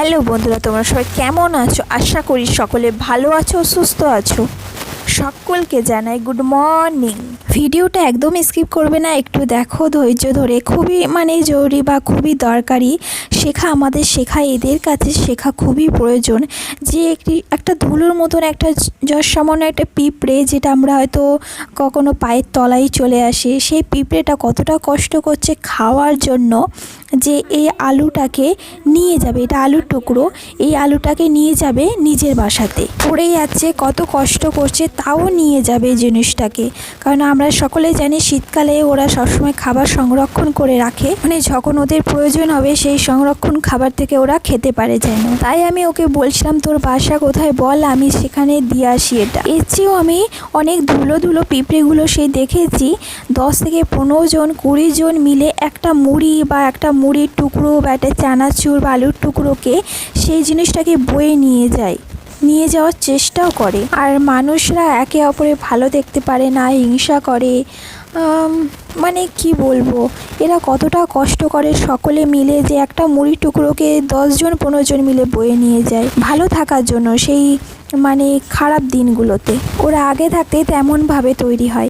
Hello বন্ধুরা তোমরা সবাই কেমন আছো? আশা করি সকলে ভালো আছো সুস্থ আছো। সকলকে জানাই গুড মর্নিং ভিডিওটা একদম স্কিপ করবে না, একটু দেখো ধৈর্য ধরে। খুবই মানে জরুরি বা খুবই দরকারি শেখা, আমাদের শেখা, এদের কাছে শেখা খুবই প্রয়োজন। যে একটি, একটা ধুলোর মতন একটা সামান্য একটা পিঁপড়ে যেটা আমরা হয়তো কখনো পায়ের তলায় চলে আসে, সেই পিঁপড়েটা কতটা কষ্ট করছে খাওয়ার জন্য যে এই আলুটাকে নিয়ে যাবে। এটা আলুর টুকরো, এই আলুটাকে নিয়ে যাবে নিজের বাসাতে। পড়ে যাচ্ছে, কত কষ্ট করছে তাও নিয়ে যাবে জিনিসটাকে। কারণ আমরা সকলে জানি শীতকালে ওরা সবসময় খাবার সংরক্ষণ করে রাখে। মানে যখন ওদের প্রয়োজন হবে সেই সংরক্ষণ খাবার থেকে ওরা খেতে পারে যেন। তাই আমি ওকে বলছিলাম, তোর বাসা কোথায় বল, আমি সেখানে দিয়ে আসি এটা। এর চেয়েও আমি অনেক ধুলো ধুলো পিঁপড়েগুলো সেই দেখেছি, দশ থেকে পনেরো জন, কুড়ি জন মিলে একটা মুড়ি বা একটা মুড়ির টুকরো বা একটা চানাচুর বা আলুর টুকরোকে সেই জিনিসটাকে বয়ে নিয়ে যায়। নিয়ে যাওয়ার চেষ্টাও করে। আর মানুষরা একে অপরে ভালো দেখতে পারে না, হিংসা করে। মানে কি বলব? এরা কতটা কষ্ট করে সকলে মিলে যে একটা মুড়ি টুকরোকে দশজন পনেরো জন মিলে বয়ে নিয়ে যায়। ভালো থাকার জন্য সেই মানে খারাপ দিনগুলোতে। ওরা আগে থাকতে তেমনভাবে তৈরি হয়।